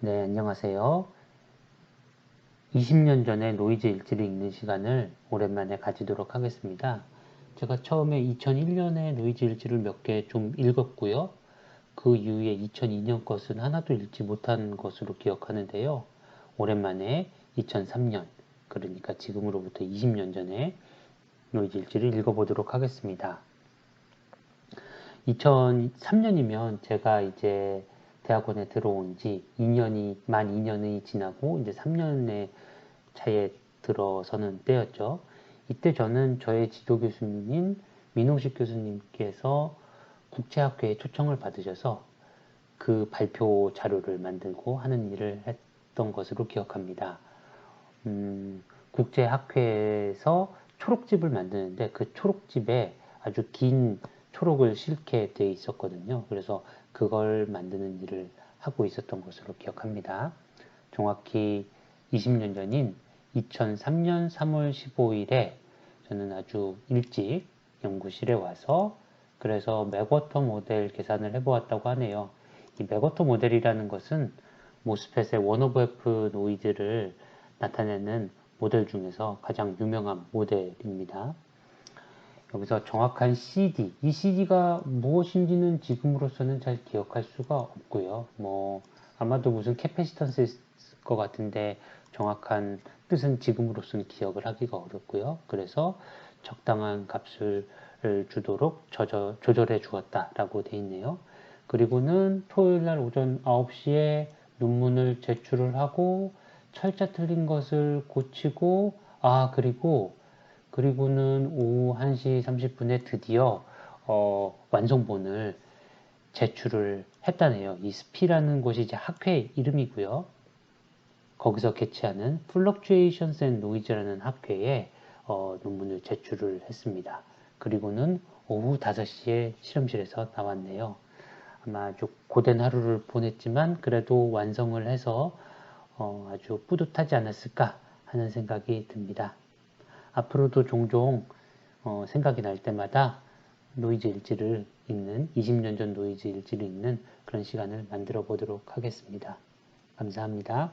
네, 안녕하세요. 20년 전에 노이즈 일지를 읽는 시간을 오랜만에 가지도록 하겠습니다. 제가 처음에 2001년에 노이즈 일지를 몇 개 좀 읽었고요. 그 이후에 2002년 것은 하나도 읽지 못한 것으로 기억하는데요. 오랜만에 2003년, 그러니까 지금으로부터 20년 전에 노이즈 일지를 읽어보도록 하겠습니다. 2003년이면 제가 이제 대학원에 들어온 지 2년이, 만 2년이 지나고 이제 3년의 차에 들어서는 때였죠. 이때 저는 저의 지도 교수님인 민홍식 교수님께서 국제학회에 초청을 받으셔서 그 발표 자료를 만들고 하는 일을 했던 것으로 기억합니다. 음, 국제학회에서 초록집을 만드는데 그 초록집에 아주 긴 초록을 실게 돼 있었거든요. 그래서 그걸 만드는 일을 하고 있었던 것으로 기억합니다. 정확히 20년 전인 2003년 3월 15일에 저는 아주 일찍 연구실에 와서 그래서 맥워터 모델 계산을 해보았다고 하네요. 이 맥워터 모델이라는 것은 모스펫의 원 오브 F 노이즈를 나타내는 모델 중에서 가장 유명한 모델입니다. 여기서 정확한 CD, 이 CD가 무엇인지는 지금으로서는 잘 기억할 수가 없고요. 뭐 아마도 무슨 캐패시턴스일 것 같은데 정확한 뜻은 지금으로서는 기억을 하기가 어렵고요. 그래서 적당한 값을 주도록 조절, 조절해 주었다라고 되어 있네요. 그리고는 토요일 날 오전 9시에 논문을 제출을 하고 철자 틀린 것을 고치고 아 그리고 그리고는 오후 1시 30분에 드디어 어, 완성본을 제출을 했다네요. 이 스피라는 곳이 이제 학회 이름이고요. 거기서 개최하는 Fluctuations and Noise라는 학회에 어, 논문을 제출을 했습니다. 그리고는 오후 5시에 실험실에서 나왔네요. 아마 아주 고된 하루를 보냈지만 그래도 완성을 해서 어, 아주 뿌듯하지 않았을까 하는 생각이 듭니다. 앞으로도 종종 어, 생각이 날 때마다 노이즈 일지를 읽는 20년 전 노이즈 일지를 읽는 그런 시간을 만들어 보도록 하겠습니다. 감사합니다.